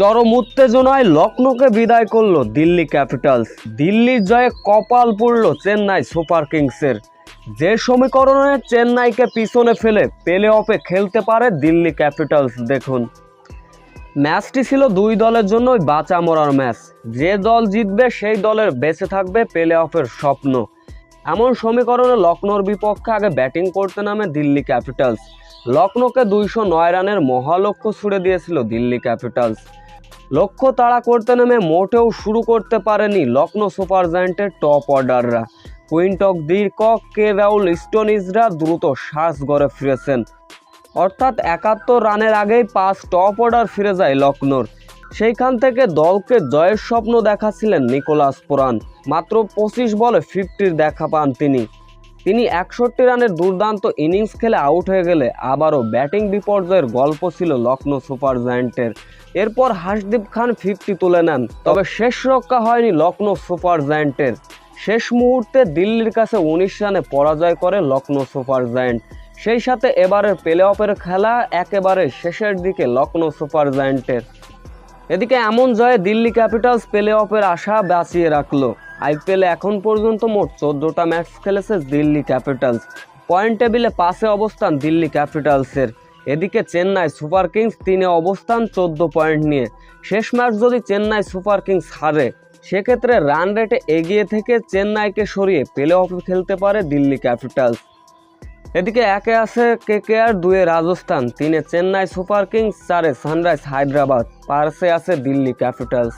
চরম উত্তেজনায় লখনৌকে বিদায় করল দিল্লি ক্যাপিটালস। দিল্লির জয়ে কপাল পড়ল চেন্নাই সুপার কিংসের। যে সমীকরণে চেন্নাইকে পিছনে ফেলে পেলে অফে খেলতে পারে দিল্লি ক্যাপিটালস, দেখুন। ম্যাচটি ছিল দুই দলের জন্যই বাঁচা মরার ম্যাচ। যে দল জিতবে সেই দলের বেঁচে থাকবে প্লে অফের স্বপ্ন। এমন সমীকরণে লখনৌর বিপক্ষে আগে ব্যাটিং করতে নামে দিল্লি ক্যাপিটালস। লখনৌকে দুইশো নয় রানের মহালক্ষ্য ছুড়ে দিয়েছিল দিল্লি ক্যাপিটালস। লক্ষ্য তাড়া করতে নেমে মোটেও শুরু করতে পারেনি লখনৌ সুপার জায়েন্টের টপ অর্ডাররা। কুইন্টক দীর্কক কে রাউল স্টোনিজরা দ্রুত শ্বাস গড়ে ফিরেছেন। অর্থাৎ একাত্তর রানের আগেই পাঁচ টপ অর্ডার ফিরে যায় লখনৌর সেইখান থেকে দলকে জয়ের স্বপ্ন দেখাছিলেন নিকোলাস পুরান। মাত্র পঁচিশ বলে ফিফটির দেখা পান তিনি। তিনি একষট্টি রানের দুর্দান্ত ইনিংস খেলে আউট হয়ে গেলে আবারও ব্যাটিং বিপর্যয়ের গল্প ছিল লখনৌ সুপার জায়েন্টের। এরপর হাসদীপ খান ফিফটি তুলে নেন, তবে শেষ রক্ষা হয়নি লখনৌ সুপার জায়েন্টের। শেষ মুহূর্তে দিল্লির কাছে উনিশ রানে পরাজয় করে লখনৌ সুপার জায়েন্ট। সেই সাথে এবারের প্লে অফের খেলা একেবারে শেষের দিকে লখনৌ সুপার জায়েন্টের। এদিকে এমন জয়ে দিল্লি ক্যাপিটালস প্লে অফের আশা বাঁচিয়ে রাখল। আইপিএলে এখন পর্যন্ত মোট চোদ্দোটা ম্যাচ খেলেছে দিল্লি ক্যাপিটালস। পয়েন্ট টেবিলে পাশে অবস্থান দিল্লি ক্যাপিটালসের। এদিকে চেন্নাই সুপার কিংস তিনে অবস্থান, চোদ্দ পয়েন্ট নিয়ে। শেষ ম্যাচ যদি চেন্নাই সুপার কিংস হারে, সেক্ষেত্রে রান রেটে এগিয়ে থেকে চেন্নাইকে সরিয়ে প্লে অফে খেলতে পারে দিল্লি ক্যাপিটালস। এদিকে একে আছে কে কে আর দুয়ে রাজস্থান, তিনে চেন্নাই সুপার কিংস, চারে সানরাইজ হায়দ্রাবাদ, পার্সে আছে দিল্লি ক্যাপিটালস।